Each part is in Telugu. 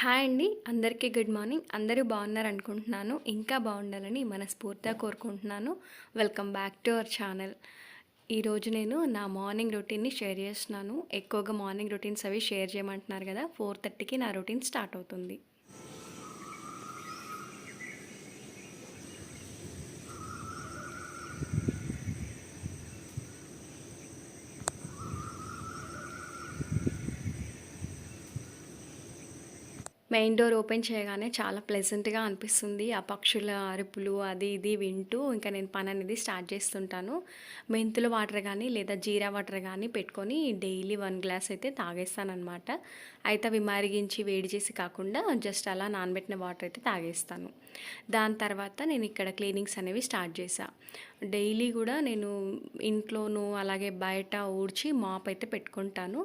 హాయ్ అండి. అందరికీ గుడ్ మార్నింగ్. అందరూ బాగున్నారు అనుకుంటున్నాను ఇంకా బాగుండాలని మనస్ఫూర్తిగా కోరుకుంటున్నాను. Welcome back to our channel. ఈరోజు నేను నా మార్నింగ్ రొటీన్ని షేర్ చేస్తున్నాను. ఎక్కువగా మార్నింగ్ రొటీన్స్ అవి షేర్ చేయమంటున్నారు కదా. ఫోర్ థర్టీకి నా రొటీన్ స్టార్ట్ అవుతుంది. మెయిన్ డోర్ ఓపెన్ చేయగానే చాలా ప్లెజెంట్గా అనిపిస్తుంది. ఆ పక్షుల అరుపులు అది ఇది వింటూ ఇంకా నేను పని అనేది స్టార్ట్ చేస్తుంటాను. మెంతుల వాటర్ కానీ లేదా జీరా వాటర్ కానీ పెట్టుకొని డైలీ వన్ గ్లాస్ అయితే తాగేస్తానమాట అయితే అవి మరిగించి వేడి చేసి కాకుండా జస్ట్ అలా నానబెట్టిన వాటర్ అయితే తాగేస్తాను. దాని తర్వాత నేను ఇక్కడ క్లీనింగ్స్ అనేవి స్టార్ట్ చేశా. డైలీ కూడా నేను ఇంట్లోనూ అలాగే బయట ఊడ్చి మాప్ అయితే పెట్టుకుంటాను.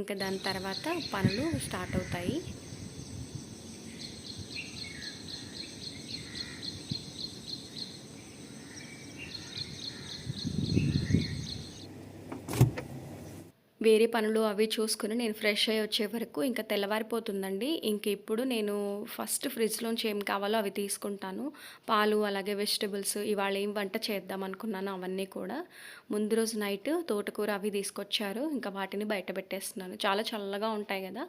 ఇంకా దాని తర్వాత పనులు స్టార్ట్ అవుతాయి. వేరే పనులు అవి చూసుకుని నేను ఫ్రెష్ అయ్యి వచ్చే వరకు ఇంకా తెల్లవారిపోతుందండి. ఇంక ఇప్పుడు నేను ఫస్ట్ ఫ్రిడ్జ్లోంచి ఏం కావాలో అవి తీసుకుంటాను. పాలు అలాగే వెజిటబుల్స్ ఇవాళ ఏం వంట చేద్దాం అనుకున్నాను అవన్నీ కూడా. ముందు రోజు నైట్ తోటకూర అవి తీసుకొచ్చారు. ఇంకా వాటిని బయట పెట్టేస్తున్నాను. చాలా చల్లగా ఉంటాయి కదా.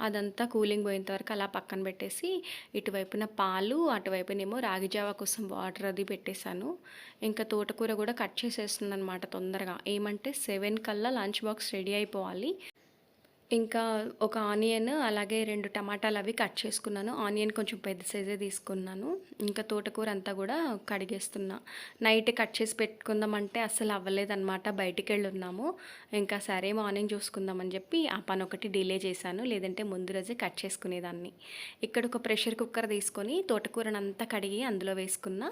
అదంతా కూలింగ్ పోయేంత వరకు అలా పక్కన పెట్టేసి ఇటువైపున పాలు అటువైపునేమో రాగిజావ కోసం వాటర్ అది పెట్టేశాను. ఇంకా తోటకూర కూడా కట్ చేసేస్తుంది అనమాట తొందరగా. ఏమంటే సెవెన్ కల్లా లంచ్ బాక్స్ రెడీ అయిపోవాలి. ఇంకా ఒక ఆనియన్ అలాగే రెండు టమాటాలు అవి కట్ చేసుకున్నాను. ఆనియన్ కొంచెం పెద్ద సైజే తీసుకున్నాను. ఇంకా తోటకూర అంతా కూడా కడిగేస్తున్నా. నైట్ కట్ చేసి పెట్టుకుందామంటే అస్సలు అవ్వలేదన్నమాట. బయటికి వెళ్ళి ఉన్నాము ఇంకా సరే మార్నింగ్ చూసుకుందామని చెప్పి ఆ పని ఒకటి డిలే చేశాను. లేదంటే ముందు రోజే కట్ చేసుకునేదాన్ని. ఇక్కడ ఒక ప్రెషర్ కుక్కర్ తీసుకొని తోటకూరను అంతా కడిగి అందులో వేసుకున్న.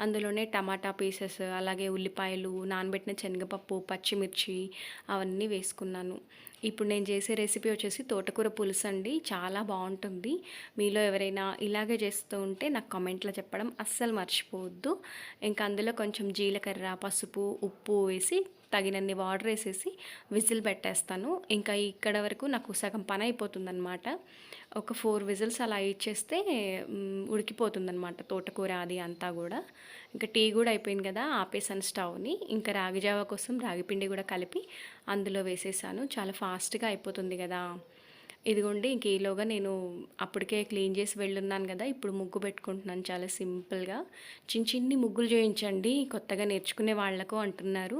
అందులోనే టమాటా పీసెస్ అలాగే ఉల్లిపాయలు నానబెట్టిన శనగపప్పు పచ్చిమిర్చి అవన్నీ వేసుకున్నాను. ఇప్పుడు నేను చేసే రెసిపీ వచ్చేసి తోటకూర పులుసు అండి. చాలా బాగుంటుంది. మీలో ఎవరైనా ఇలాగే చేస్తూ ఉంటే నాకు కామెంట్లో చెప్పడం అస్సలు మర్చిపోవద్దు. ఇంకా అందులో కొంచెం జీలకర్ర పసుపు ఉప్పు వేసి తగినన్ని వాటర్ వేసేసి విజిల్ పెట్టేస్తాను. ఇంకా ఇక్కడ వరకు నాకు సగం పని అయిపోతుందన్నమాట. ఒక ఫోర్ విజిల్స్ అలా ఇచ్చేస్తే ఉడికిపోతుందన్నమాట తోటకూర అది అంతా కూడా. ఇంకా టీ కూడా అయిపోయింది కదా ఆపేసాను స్టవ్ని. ఇంకా రాగి జావ కోసం రాగిపిండి కూడా కలిపి అందులో వేసేసాను. చాలా ఫాస్ట్గా అయిపోతుంది కదా. ఇదిగోండి ఇంక ఈలోగా నేను అప్పటికే క్లీన్ చేసి వెళ్ళున్నాను కదా ఇప్పుడు ముగ్గు పెట్టుకుంటున్నాను చాలా సింపుల్గా. చిన్న చిన్ని ముగ్గులు చేయించండి కొత్తగా నేర్చుకునే వాళ్ళకు అంటున్నారు.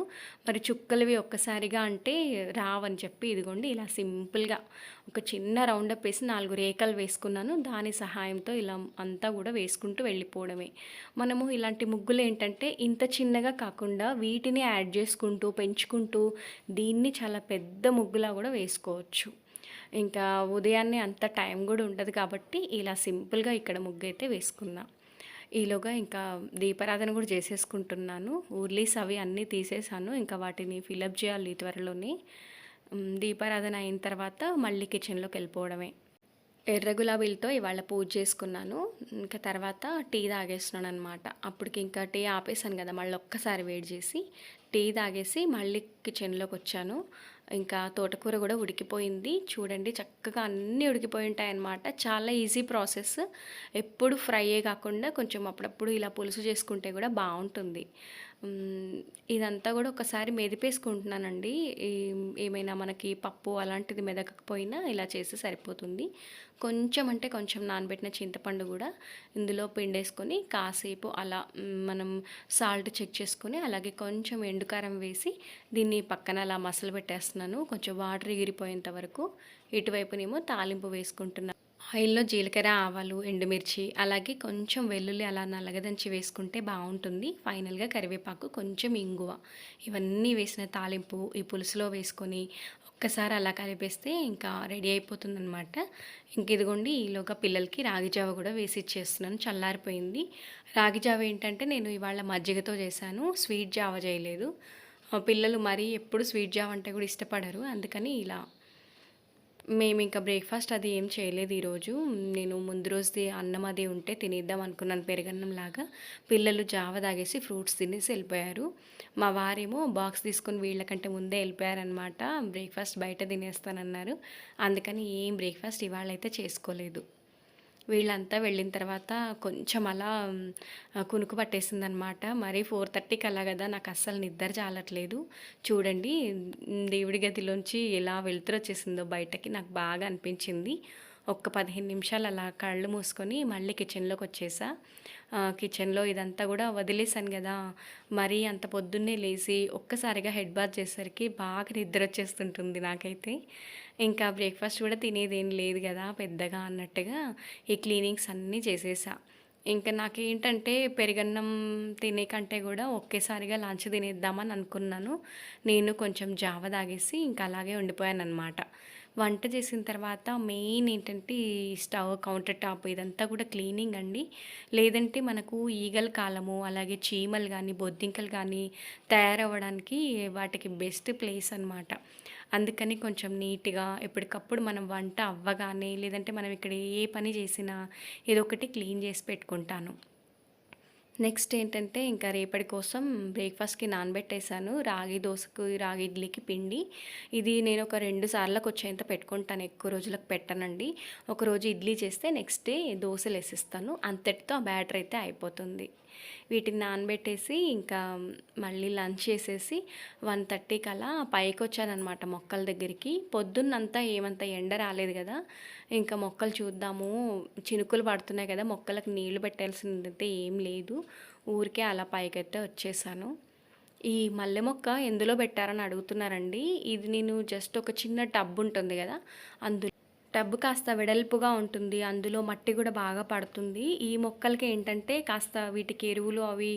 మరి చుక్కలవి ఒక్కసారిగా అంటే రావని చెప్పి ఇదిగోండి ఇలా సింపుల్గా ఒక చిన్న రౌండప్ వేసి నాలుగు రేఖలు వేసుకున్నాను. దాని సహాయంతో ఇలా అంతా కూడా వేసుకుంటూ వెళ్ళిపోవడమే. మనము ఇలాంటి ముగ్గులు ఏంటంటే ఇంత చిన్నగా కాకుండా వీటిని యాడ్ చేసుకుంటూ పెంచుకుంటూ దీన్ని చాలా పెద్ద ముగ్గులా కూడా వేసుకోవచ్చు. ఇంకా ఉదయాన్నే అంత టైం కూడా ఉండదు కాబట్టి ఇలా సింపుల్గా ఇక్కడ ముగ్గు అయితే వేసుకున్నా. ఈలోగా ఇంకా దీపారాధన కూడా చేసేసుకుంటున్నాను. ఊర్లీస్ అవి అన్నీ తీసేసాను. ఇంకా వాటిని ఫిలప్ చేయాలి త్వరలోనే. దీపారాధన అయిన తర్వాత మళ్ళీ కిచెన్లోకి వెళ్ళిపోవడమే. ఎర్ర గులాబీలతో ఇవాళ పూజ చేసుకున్నాను. ఇంకా తర్వాత టీ తాగేస్తున్నాను అనమాట అప్పటికి ఇంకా టీ ఆపేసాను కదా మళ్ళీ ఒక్కసారి వేడి చేసి టీ తాగేసి మళ్ళీ కిచెన్లోకి వచ్చాను. ఇంకా తోటకూర కూడా ఉడికిపోయింది. చూడండి చక్కగా అన్నీ ఉడికిపోయి ఉంటాయన్నమాట. చాలా ఈజీ ప్రాసెస్. ఎప్పుడు ఫ్రైయే కాకుండా కొంచెం అప్పుడప్పుడు ఇలా పులుసు చేసుకుంటే కూడా బాగుంటుంది. ఇదంతా కూడా ఒకసారి మెదిపేసుకుంటున్నానండి. ఏమైనా మనకి పప్పు అలాంటిది మెదకపోయినా ఇలా చేస్తే సరిపోతుంది. కొంచెం అంటే కొంచెం నానబెట్టిన చింతపండు కూడా ఇందులో పిండేసుకొని కాసేపు అలా మనం సాల్ట్ చెక్ చేసుకొని అలాగే కొంచెం ఎండుకారం వేసి దీన్ని పక్కన అలా మసలు పెట్టేస్తున్నాను. కొంచెం వాటర్ ఎగిరిపోయేంత వరకు ఇటువైపునేమో తాలింపు వేసుకుంటున్నాను ఆయిల్లో జీలకర్ర ఆవాలు ఎండుమిర్చి అలాగే కొంచెం వెల్లుల్లి అలా నల్లగదంచి వేసుకుంటే బాగుంటుంది. ఫైనల్గా కరివేపాకు కొంచెం ఇంగువ. ఇవన్నీ వేసిన తాలింపు ఈ పులుసులో వేసుకొని ఒక్కసారి అలా కలిపేస్తే ఇంకా రెడీ అయిపోతుంది అనమాట ఇంక ఇదిగోండి ఈలోగా పిల్లలకి రాగి జావ కూడా వేసి ఇచ్చేస్తున్నాను. చల్లారిపోయింది. రాగి జావ ఏంటంటే నేను ఇవాళ మజ్జిగతో చేశాను. స్వీట్ జావ చేయలేదు. పిల్లలు మరీ ఎప్పుడు స్వీట్ జావ అంటే కూడా ఇష్టపడరు. అందుకని ఇలా మేము ఇంకా బ్రేక్ఫాస్ట్ అది ఏం చేయలేదు ఈరోజు. నేను ముందు రోజుది అన్నం అది ఉంటే తినేద్దాం అనుకున్నాను పెరుగన్నం లాగా. పిల్లలు జావ తాగేసి ఫ్రూట్స్ తినేసి వెళ్ళిపోయారు. మా వారేమో బాక్స్ తీసుకొని వీళ్ళకంటే ముందే వెళ్ళిపోయారనమాట బ్రేక్ఫాస్ట్ బయట తినేస్తానన్నారు. అందుకని ఏం బ్రేక్ఫాస్ట్ ఇవాళ అయితే చేసుకోలేదు. వీళ్ళంతా వెళ్ళిన తర్వాత కొంచెం అలా కునుకు పట్టేసిందనమాట. మరీ 4:30కి అలా కదా నాకు అస్సలు నిద్ర చాలట్లేదు. చూడండి దేవుడి గదిలోంచి ఎలా వెలుతురొచ్చేసిందో బయటకి నాకు బాగా అనిపించింది. ఒక్క 15 నిమిషాలు అలా కళ్ళు మూసుకొని మళ్ళీ కిచెన్లోకి వచ్చేసా కిచెన్‌లో ఇదంతా కూడా వదిలేసాను కదా మరీ అంత పొద్దున్నే లేచి ఒక్కసారిగా హెడ్ బాత్ చేసేసరికి బాగా నిద్ర వచ్చేస్తుంటుంది నాకైతే. ఇంకా బ్రేక్‌ఫాస్ట్ కూడా తినేదేం లేదు కదా పెద్దగా అన్నట్టుగా ఈ క్లీనింగ్స్ అన్నీ చేసేసా. ఇంకా నాకేంటంటే పెరుగన్నం తినే కంటే కూడా ఒకేసారిగా లంచ్ తినేద్దామని అనుకున్నాను. నేను కొంచెం జావ తాగేసి ఇంక అలాగే ఉండిపోయాననమాట. వంట చేసిన తర్వాత మెయిన్ ఏంటంటే ఈ స్టవ్ కౌంటర్ టాప్ ఇదంతా కూడా క్లీనింగ్ అండి. లేదంటే మనకు ఈగల కాలము, అలాగే చీమలు కానీ బొద్దింకలు కానీ తయారవ్వడానికి వాటికి బెస్ట్ ప్లేస్ అనమాట. అందుకని కొంచెం నీట్‌గా ఎప్పటికప్పుడు మనం వంట అవ్వగానే లేదంటే మనం ఇక్కడ ఏ పని చేసినా ఏదో ఒకటి క్లీన్ చేసి పెట్టుకుంటాను. నెక్స్ట్ ఏంటంటే ఇంకా రేపటి కోసం బ్రేక్‌ఫాస్ట్‌కి నానబెట్టేసాను. రాగి దోశకు రాగి ఇడ్లీకి పిండి. ఇది నేను ఒక రెండు సార్లకు వచ్చేంత పెట్టుకుంటాను. ఎక్కువ రోజులకు పెట్టనండి. ఒకరోజు ఇడ్లీ చేస్తే నెక్స్ట్ డే వేసిస్తాను అంతటితో ఆ బ్యాటర్ అయితే అయిపోతుంది. వీటిని నానబెట్టేసి ఇంకా మళ్ళీ లంచ్ చేసేసి 1:30కి అలా పైకొచ్చాననమాట మొక్కల దగ్గరికి. పొద్దున్నంతా ఏమంత ఎండ రాలేదు కదా ఇంకా మొక్కలు చూద్దాము చినుకులు పడుతున్నాయి కదా! మొక్కలకు నీళ్ళు పెట్టాల్సిందైతే ఏం లేదు. ఊరికే అలా పైకైతే వచ్చేసాను. ఈ మల్లె మొక్క ఎందులో పెట్టారని అడుగుతున్నారండి. ఇది నేను జస్ట్ ఒక చిన్న టబ్ ఉంటుంది కదా అందులో టబ్ కాస్త వెడల్పుగా ఉంటుంది. అందులో మట్టి కూడా బాగా పడుతుంది. ఈ మొక్కలకి ఏంటంటే కాస్త వీటికి ఎరువులు అవి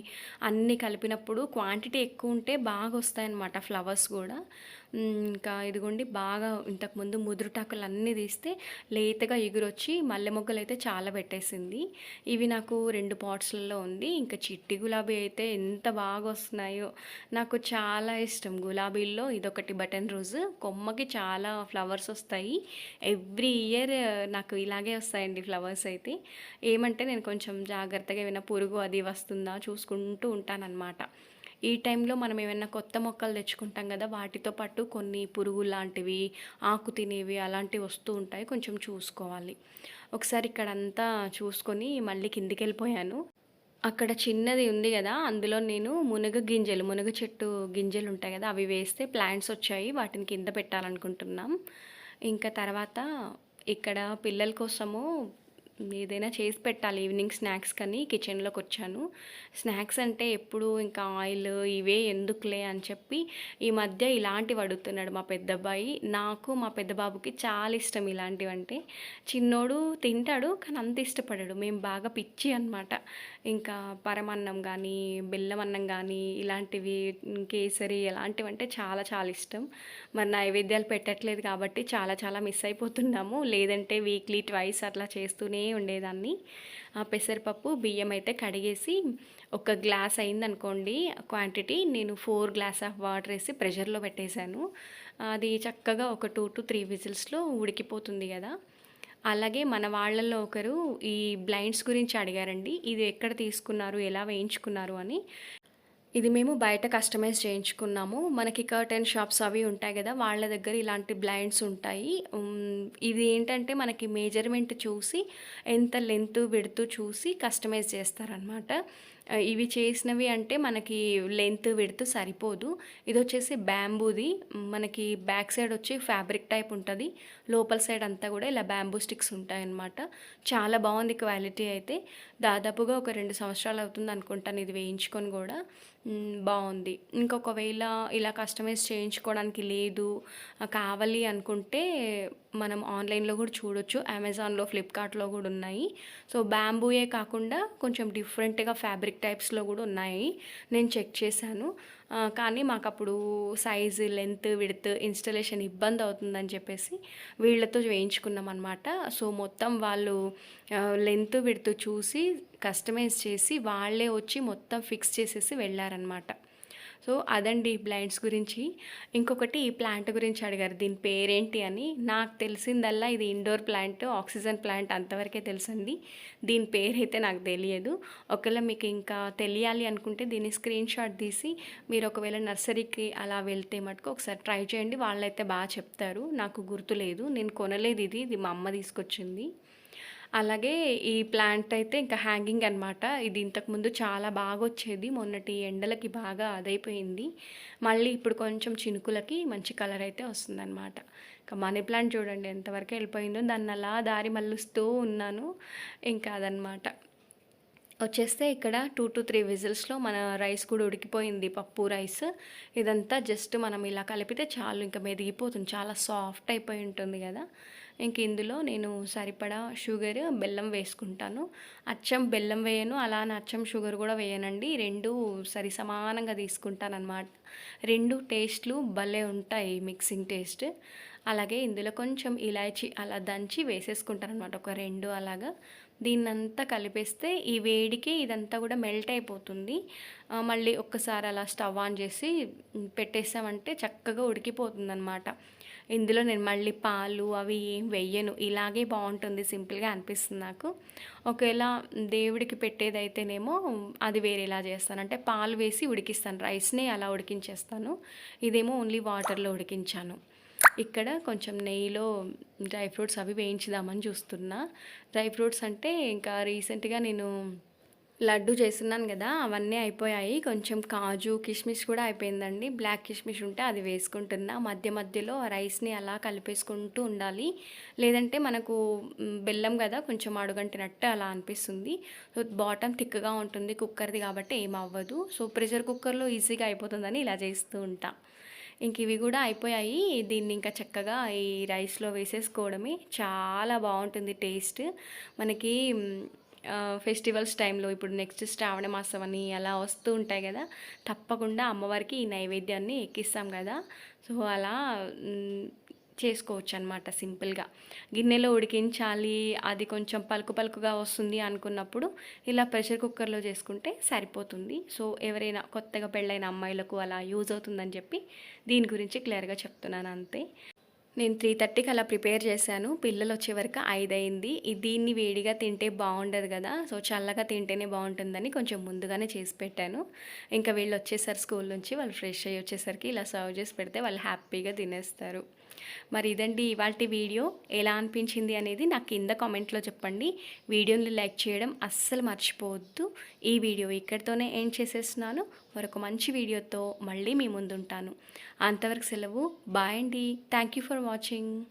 అన్నీ కలిపినప్పుడు క్వాంటిటీ ఎక్కువ ఉంటే బాగా వస్తాయన్నమాట ఫ్లవర్స్ కూడా ఇంకా ఇదిగోండి బాగా ఇంతకుముందు ముదురుటాకులన్నీ తీస్తే లేతగా ఎగురొచ్చి మల్లె మొగ్గలు అయితే చాలా పెట్టేసింది. ఇవి నాకు రెండు పాట్స్‌లలో ఉంది. ఇంకా చిట్టి గులాబీ అయితే ఎంత బాగా వస్తున్నాయో నాకు చాలా ఇష్టం గులాబీల్లో ఇదొకటి బటన్ రోజ్. కొమ్మకి చాలా ఫ్లవర్స్ వస్తాయి. ఎవ్రీ ఇయర్ నాకు ఇలాగే వస్తాయండి ఫ్లవర్స్ అయితే. ఏమంటే నేను కొంచెం జాగ్రత్తగా ఏమైనా పురుగు అది వస్తుందా చూసుకుంటూ ఉంటానన్నమాట ఈ టైంలో మనం ఏమైనా కొత్త మొక్కలు తెచ్చుకుంటాం కదా వాటితో పాటు కొన్ని పురుగు లాంటివి ఆకు తినేవి అలాంటివి వస్తూ ఉంటాయి. కొంచెం చూసుకోవాలి. ఒకసారి ఇక్కడంతా చూసుకొని మళ్ళీ కిందికి వెళ్ళిపోయాను అక్కడ చిన్నది ఉంది కదా అందులో నేను మునగ గింజలు, మునగ చెట్టు గింజలు ఉంటాయి కదా అవి వేస్తే ప్లాంట్స్ వచ్చాయి. వాటిని కింద పెట్టాలనుకుంటున్నాం. ఇంకా తర్వాత ఇక్కడ పిల్లల కోసము ఏదైనా చేసి పెట్టాలి ఈవినింగ్ స్నాక్స్ కానీ కిచెన్లోకి వచ్చాను స్నాక్స్ అంటే ఎప్పుడు ఇంకా ఆయిల్ ఇవే ఎందుకులే అని చెప్పి ఈ మధ్య ఇలాంటివి అడుగుతున్నాడు మా పెద్దబ్బాయి. నాకు, మా పెద్ద బాబుకి చాలా ఇష్టం ఇలాంటివి అంటే చిన్నోడు తింటాడు కానీ అంత ఇష్టపడడు. మేము బాగా పిచ్చి అనమాట. ఇంకా పరమాన్నం కానీ బెల్లం అన్నం కానీ ఇలాంటివి కేసరి ఇలాంటివంటే చాలా చాలా ఇష్టం. మరి నైవేద్యాలు పెట్టట్లేదు కాబట్టి చాలా చాలా మిస్ అయిపోతున్నాము. లేదంటే వీక్లీ ట్వైస్ అట్లా చేస్తూనే ఉండేదాన్ని. ఆ పెసరపప్పు, బియ్యం అయితే కడిగేసి ఒక గ్లాస్ అయిందనుకోండి క్వాంటిటీ నేను ఫోర్ గ్లాస్ ఆఫ్ వాటర్ వేసి ప్రెషర్‌లో పెట్టేశాను అది చక్కగా ఒక 2-3 విజిల్స్‌లో ఉడికిపోతుంది కదా అలాగే మన వాళ్ళల్లో ఒకరు ఈ బ్లైండ్స్ గురించి అడిగారండి. ఇది ఎక్కడ తీసుకున్నారు? ఎలా వేయించుకున్నారు అని. ఇది మేము బయట కస్టమైజ్ చేయించుకున్నాము. మనకి కర్టెన్ షాప్స్ అవి ఉంటాయి కదా వాళ్ళ దగ్గర ఇలాంటి బ్లైండ్స్ ఉంటాయి. ఇది ఏంటంటే మనకి మెజర్‌మెంట్ చూసి ఎంత లెంత్, విడుతూ చూసి కస్టమైజ్ చేస్తారనమాట. ఇవి చేసినవి అంటే మనకి లెంత్, విడుతూ సరిపోదు. ఇది వచ్చేసి బ్యాంబూది. మనకి బ్యాక్ సైడ్ వచ్చి ఫ్యాబ్రిక్ టైప్ ఉంటుంది లోపల సైడ్ అంతా కూడా ఇలా బ్యాంబూ స్టిక్స్ ఉంటాయన్నమాట. చాలా బాగుంది క్వాలిటీ అయితే. దాదాపుగా ఒక రెండు సంవత్సరాలు అవుతుంది అనుకుంటాను ఇది వేయించుకొని కూడా బాగుంది ఇంకొకవేళ ఇలా కస్టమైజ్ చేయించుకోవడానికి లేదు కావాలి అనుకుంటే మనం ఆన్‌లైన్‌లో కూడా చూడొచ్చు. అమెజాన్‌లో, ఫ్లిప్‌కార్ట్‌లో కూడా ఉన్నాయి. సో, బ్యాంబూయే కాకుండా కొంచెం డిఫరెంట్‌గా ఫ్యాబ్రిక్ టైప్స్‌లో కూడా ఉన్నాయి. నేను చెక్ చేశాను. కానీ మాకు అప్పుడు సైజు లెంత్, విడత్ ఇన్‌స్టలేషన్ ఇబ్బంది అవుతుందని చెప్పేసి వీళ్ళతో వేయించుకున్నాం అనమాట సో, మొత్తం వాళ్ళు లెంత్, విడత్ చూసి కస్టమైజ్ చేసి వాళ్ళే వచ్చి మొత్తం ఫిక్స్ చేసేసి వెళ్ళారనమాట సో, అదండి బ్లైండ్స్ గురించి. ఇంకొకటి ఈ ప్లాంట్ గురించి అడిగారు. దీని పేరేంటి అని. నాకు తెలిసిందల్లా ఇది ఇండోర్ ప్లాంట్, ఆక్సిజన్ ప్లాంట్ అంతవరకే తెలిసింది దీని పేరైతే నాకు తెలియదు. ఒకవేళ మీకు ఇంకా తెలియాలి అనుకుంటే దీన్ని స్క్రీన్ షాట్ తీసి మీరు ఒకవేళ నర్సరీకి అలా వెళ్తే మటుకు ఒకసారి ట్రై చేయండి. వాళ్ళైతే బాగా చెప్తారు. నాకు గుర్తులేదు. నేను కొనలేదు ఇది. ఇది మా అమ్మ తీసుకొచ్చింది. అలాగే ఈ ప్లాంట్ అయితే ఇంకా హ్యాంగింగ్ అనమాట ఇది ఇంతకుముందు చాలా బాగా వచ్చేది. మొన్నటి ఎండలకి బాగా అదైపోయింది. మళ్ళీ ఇప్పుడు కొంచెం చినుకులకి మంచి కలర్ అయితే వస్తుందన్నమాట. ఇంకా మనీ ప్లాంట్ చూడండి ఎంతవరకు వెళ్ళిపోయిందో. దాన్ని అలా దారి మళ్ళుస్తూ ఉన్నాను. ఇంకా అదనమాట వచ్చేస్తే ఇక్కడ టూ టు త్రీ విజిల్స్లో మన రైస్ కూడా ఉడికిపోయింది. పప్పు రైస్ ఇదంతా జస్ట్ మనం ఇలా కలిపితే చాలు. ఇంకా మెదిగిపోతుంది. చాలా సాఫ్ట్ అయిపోయి ఉంటుంది కదా. ఇంక ఇందులో నేను సరిపడా షుగర్ బెల్లం వేసుకుంటాను. అచ్చం బెల్లం వేయను అలానే అచ్చం షుగర్ కూడా వేయనండి. రెండు సరి సమానంగా తీసుకుంటాను అనమాట రెండు టేస్ట్లు భలే ఉంటాయి మిక్సింగ్ టేస్ట్. అలాగే ఇందులో కొంచెం ఇలాచి అలా దంచి వేసేసుకుంటాను అనమాట ఒక రెండు అలాగా. దీన్నంతా కలిపేస్తే ఈ వేడికి ఇదంతా కూడా మెల్ట్ అయిపోతుంది. మళ్ళీ ఒక్కసారి అలా స్టవ్ ఆన్ చేసి పెట్టేసామంటే చక్కగా ఉడికిపోతుంది అనమాట ఇందులో నేను మళ్ళీ పాలు అవి ఏం వెయ్యను. ఇలాగే బాగుంటుంది సింపుల్గా అనిపిస్తుంది నాకు. ఒకవేళ దేవుడికి పెట్టేదైతేనేమో అది వేరేలా చేస్తాను. అంటే పాలు వేసి ఉడికిస్తాను. రైస్ని అలా ఉడికించేస్తాను. ఇదేమో ఓన్లీ వాటర్లో ఉడికించాను. ఇక్కడ కొంచెం నెయ్యిలో డ్రై ఫ్రూట్స్ అవి వేయించుదామని చూస్తున్నా. డ్రై ఫ్రూట్స్ అంటే ఇంకా రీసెంట్గా నేను లడ్డు చేస్తున్నాను కదా అవన్నీ అయిపోయాయి. కొంచెం కాజు కిస్మిస్ కూడా అయిపోయిందండి. బ్లాక్ కిస్మిస్ ఉంటే అది వేసుకుంటున్నా. మధ్య మధ్యలో రైస్ని అలా కలిపేసుకుంటూ ఉండాలి. లేదంటే మనకు బెల్లం కదా కొంచెం అడుగంటినట్టు అలా అనిపిస్తుంది. సో బాటమ్ థిక్గా ఉంటుంది కుక్కర్ది కాబట్టి ఏం అవ్వదు. సో ప్రెషర్ కుక్కర్లో ఈజీగా అయిపోతుందని ఇలా చేస్తూ ఉంటా. ఇంక ఇవి కూడా అయిపోయాయి. దీన్ని ఇంకా చక్కగా ఈ రైస్లో వేసేసుకోవడమే. చాలా బాగుంటుంది టేస్ట్. మనకి ఫెస్టివల్స్ టైంలో ఇప్పుడు నెక్స్ట్ శ్రావణ మాసం అని అలా వస్తూ ఉంటాయి కదా తప్పకుండా అమ్మవారికి ఈ నైవేద్యాన్ని ఎక్కిస్తాం కదా. సో అలా చేసుకోవచ్చు అనమాట సింపుల్గా. గిన్నెలో ఉడికించాలి అది కొంచెం పలుకు పలుకుగా వస్తుంది అనుకున్నప్పుడు ఇలా ప్రెషర్ కుక్కర్లో చేసుకుంటే సరిపోతుంది. సో ఎవరైనా కొత్తగా పెళ్ళైన అమ్మాయిలకు అలా యూజ్ అవుతుందని చెప్పి దీని గురించి క్లియర్గా చెప్తున్నాను అంతే. నేను త్రీ థర్టీకి అలా ప్రిపేర్ చేశాను. పిల్లలు వచ్చే వరకు ఐదు అయింది దీన్ని వేడిగా తింటే బాగుండదు కదా. సో చల్లగా తింటేనే బాగుంటుందని కొంచెం ముందుగానే చేసి పెట్టాను. ఇంకా వీళ్ళు వచ్చేసరి స్కూల్ నుంచి. వాళ్ళు ఫ్రెష్ అయ్యి వచ్చేసరికి ఇలా సర్వ్ చేసి పెడితే వాళ్ళు హ్యాపీగా తినేస్తారు. మరి ఇదండి ఇవాళ వీడియో. ఎలా అనిపించింది అనేది నాకు కింద కామెంట్లో చెప్పండి. వీడియోని లైక్ చేయడం అస్సలు మర్చిపోవద్దు. ఈ వీడియో ఇక్కడితోనే ఎండ్ చేసేస్తున్నాను. మరొక మంచి వీడియోతో మళ్ళీ మీ ముందుంటాను. అంతవరకు సెలవు. బాయ్ అండి. Thank you for watching.